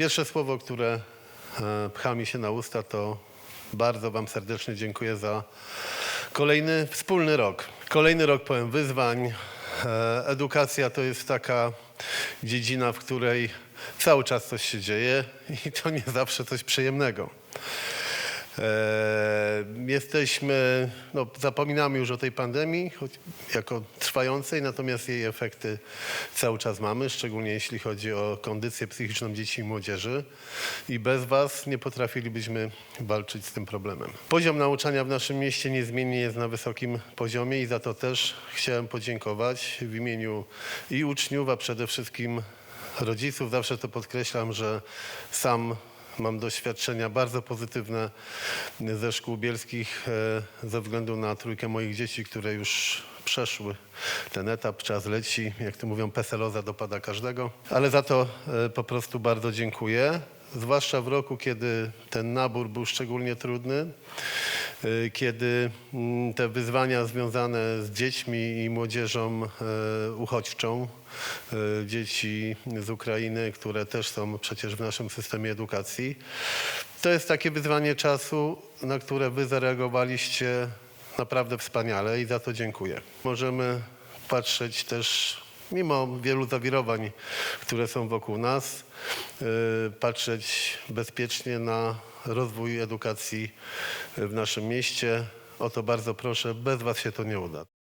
Pierwsze słowo, które e, pcha mi się na usta, to bardzo Wam serdecznie dziękuję za kolejny wspólny rok. Kolejny rok pełen wyzwań. E, Edukacja to jest taka dziedzina, w której cały czas coś się dzieje i to nie zawsze coś przyjemnego. E, Jesteśmy, no, zapominamy już o tej pandemii choć, jako trwającej, natomiast jej efekty cały czas mamy, szczególnie jeśli chodzi o kondycję psychiczną dzieci i młodzieży. I bez Was nie potrafilibyśmy walczyć z tym problemem. Poziom nauczania w naszym mieście niezmiennie jest na wysokim poziomie i za to też chciałem podziękować w imieniu i uczniów, a przede wszystkim rodziców. Zawsze to podkreślam, że sam Mam doświadczenia bardzo pozytywne ze szkół bielskich e, ze względu na trójkę moich dzieci, które już przeszły ten etap. Czas leci, jak to mówią, peseloza dopada każdego. Ale za to e, po prostu bardzo dziękuję. Zwłaszcza w roku, kiedy ten nabór był szczególnie trudny, kiedy mm, te wyzwania związane z dziećmi i młodzieżą e, uchodźczą, e, dzieci z Ukrainy, które też są przecież w naszym systemie edukacji. To jest takie wyzwanie czasu, na które wy zareagowaliście naprawdę wspaniale i za to dziękuję. Możemy patrzeć też, mimo wielu zawirowań, które są wokół nas, y, patrzeć bezpiecznie na rozwój edukacji w naszym mieście. O to bardzo proszę, bez was się to nie uda.